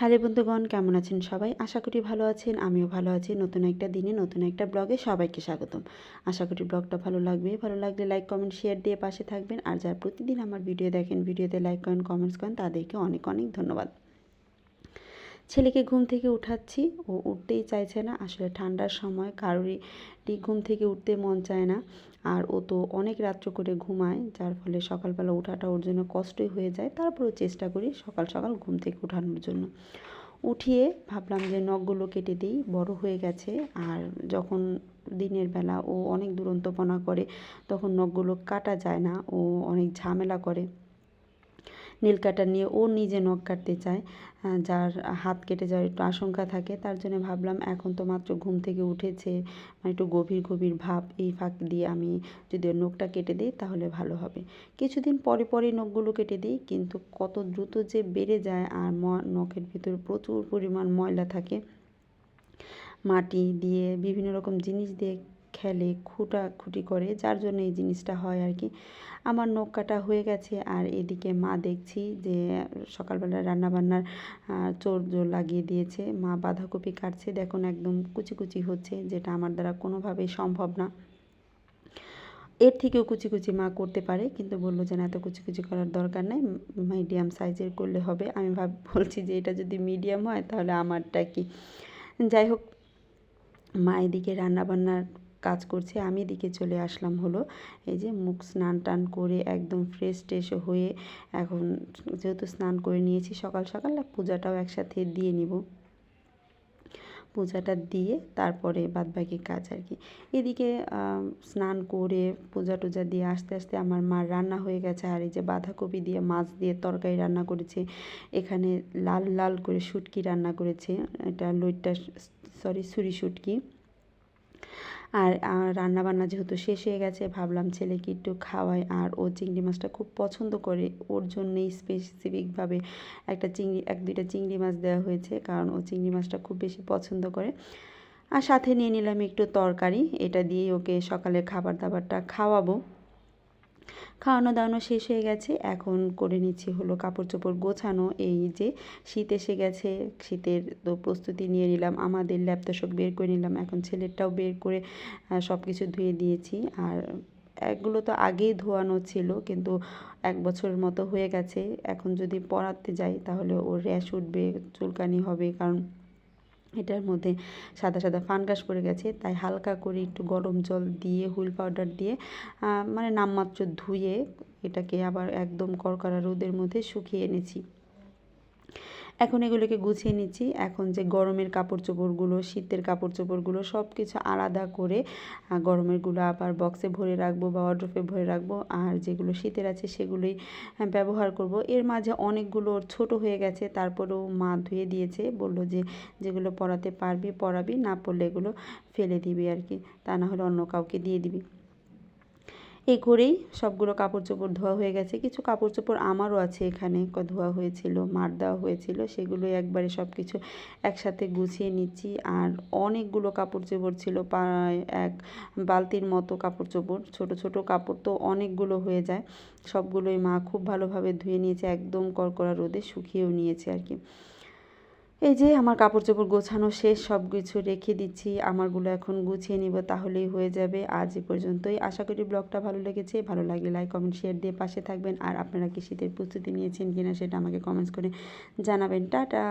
Hello বন্ধুগণ, কেমন আছেন সবাই? আশা করি ভালো আছেন, আমিও ভালো আছি। নতুন একটা দিনে, নতুন একটা ব্লগে সবাইকে স্বাগতম। আশা করি ব্লগটা ভালো লাগবে ভালো লাগলে লাইক, কমেন্ট, শেয়ার দিয়ে পাশে থাকবেন। আর যারা প্রতিদিন আমার ভিডিও দেখেন, ভিডিওতে লাইক করেন, কমেন্টস করেন, তাদেরকে অনেক অনেক ধন্যবাদ। ছেলেকে ঘুম থেকে উঠাচ্ছি, ও উঠতেই চাইছে না। আসলে ঠান্ডার সময় কারোরই ঘুম থেকে উঠতে মন চায় না। আর ও তো অনেক রাত্র করে ঘুমায়, যার ফলে সকালবেলা ওঠাটা ওর জন্য কষ্টই হয়ে যায়। তারপরেও চেষ্টা করি সকাল সকাল ঘুম থেকে উঠানোর জন্য। উঠিয়ে ভাবলাম যে নখগুলো কেটে দিই, বড় হয়ে গেছে। আর যখন দিনের বেলা ও অনেক দুরন্তপনা করে, তখন নখগুলো কাটা যায় না। ও অনেক ঝামেলা করে। নীল কাটার নিয়ে ও নিজে নখ কাটতে চায় যার হাত কেটে যাওয়ার একটু আশঙ্কা থাকে। তার জন্য ভাবলাম, এখন তো মাত্র ঘুম থেকে উঠেছে মানে একটু গভীর গভীর ভাব, এই ফাঁক দিয়ে আমি যদি ওর নখটা কেটে দিই, তাহলে ভালো হবে। কিছুদিন পরে পরে নখগুলো কেটে দিই, কিন্তু কত দ্রুত যে বেড়ে যায় আর নখের ভিতরে প্রচুর পরিমাণ ময়লা থাকে। মাটি দিয়ে বিভিন্ন রকম জিনিস দিয়ে খেলে খুঁটাখুটি করে, যার জন্য এই জিনিসটা হয় আর কি। আমার নখ কাটা হয়ে গেছে আর এদিকে মা দেখছি যে সকালবেলা রান্নাবান্নার চোর জোর লাগিয়ে দিয়েছে। মা বাঁধাকপি কাটছে, দেখুন একদম কুচি কুচি হচ্ছে, যেটা আমার দ্বারা কোনোভাবেই সম্ভব না। এর থেকেও কুচি কুচি মা করতে পারে, কিন্তু বলল যে না, এত কুচি কুচি করার দরকার নেই, মিডিয়াম সাইজের করলে হবে। আমি ভাব, বলছি যে এটা যদি মিডিয়াম হয়, তাহলে আমারটা কি? যাই হোক, মা এদিকে রান্নাবান্নার কাজ করছে, আমি এদিকে চলে আসলাম হলো, এই যে মুখ স্নান টান করে একদম ফ্রেশ ট্রেশ হয়ে এখন যেহেতু স্নান করে নিয়েছি, সকাল সকাল পূজাটাও একসাথে দিয়ে নিব। পূজাটা দিয়ে তারপরে বাদবাকি কাজ আর কি। এদিকে স্নান করে পূজা টুজা দিয়ে আস্তে আস্তে আমার মার রান্না হয়ে গেছে, আর এই যে বাঁধাকপি দিয়ে, মাছ দিয়ে তরকারি রান্না করেছে, এখানে লাল লাল করে শুটকি রান্না করেছে, এটা লইট্টা, সরি সুরি শুটকি। আর রান্না বান্না যেহেতু শেষ হয়ে গেছে, ভাবলাম ছেলেকে একটু খাওয়াই। আর ও চিংড়ি মাছটা খুব পছন্দ করে। ওর জন্যেই স্পেসিফিকভাবে একটা চিংড়ি, এক, দুইটা চিংড়ি মাছ দেওয়া হয়েছে, কারণ ও চিংড়ি মাছটা খুব বেশি পছন্দ করে। আর সাথে নিয়ে নিলাম একটু তরকারি। এটা দিয়ে ওকে সকালে খাবার দাবারটা খাওয়াবো। খাওয়ানো দাওয়ানো শেষ হয়ে গেছে। এখন করে নিচ্ছি হলো কাপড় চোপড় গোছানো। এই যে শীত এসে গেছে, শীতের তো প্রস্তুতি নিয়ে নিলাম। আমাদের ল্যাপটপ বের করে নিলাম। এখন ছেলেরটাও বের করে সব কিছু ধুয়ে দিয়েছি। আর এগুলো তো আগেই ধোয়ানো ছিল, কিন্তু এক বছরের মতো হয়ে গেছে। এখন যদি পড়াতে যাই, তাহলে ওর র্যাশ উঠবে, চুলকানি হবে। কারণ এটার মধ্যে সাদা সাদা ফানগাস পড়ে গেছে, তাই হালকা করে একটু গরম জল দিয়ে, হুইল পাউডার দিয়ে মানে নামমাত্র ধুয়ে এটাকে আবার একদম করকরা রোদের মধ্যে শুকিয়ে এনেছি। এখন এগুলোকে গুছিয়ে নিচ্ছি। এখন যে গরমের কাপড় চোপড়গুলো শীতের কাপড় চোপড়গুলো সব কিছু আলাদা করে গরমেরগুলো আবার বক্সে ভরে রাখব বা অড্রফে ভরে রাখব। আর যেগুলো শীতের আছে সেগুলোই ব্যবহার করব। এর মাঝে অনেকগুলো ছোট হয়ে গেছে, তারপরেও মা ধুয়ে দিয়েছে। বলল যে, যেগুলো পরাতে পারবি, পরাবি, না পরলে এগুলো ফেলে দিবি আর কি তা না হলে অন্য কাউকে দিয়ে দিবি। এই করেই সবগুলো কাপড় চোপড় ধোয়া হয়ে গেছে। কিছু কাপড় চোপড় আমারও আছে এখানে ধোয়া হয়েছিল, মার দেওয়া হয়েছিল সেগুলো একবারে সব কিছু একসাথে গুছিয়ে নিচ্ছি। আর অনেকগুলো কাপড় চোপড় ছিল, প্রায় এক বালতির মতো কাপড় চোপড় ছোট ছোট কাপড় তো অনেকগুলো হয়ে যায়। সবগুলোই মা খুব ভালোভাবে ধুয়ে নিয়েছে, একদম কড়কড়া রোদে শুকিয়েও নিয়েছে আর কি। এই যে আমার কাপড় চোপড় গোছানো শেষ সব কিছু রেখে দিচ্ছি, আমারগুলো এখন গুছিয়ে নিব, তাহলেই হয়ে যাবে। আজ এ পর্যন্তই। আশা করি ব্লগটা ভালো লেগেছে। ভালো লাগলে লাইক, কমেন্ট, শেয়ার দিয়ে পাশে থাকবেন। আর আপনারা কি শীতের প্রস্তুতি নিয়েছেন কিনা সেটা আমাকে কমেন্টস করে জানাবেন। টাটা!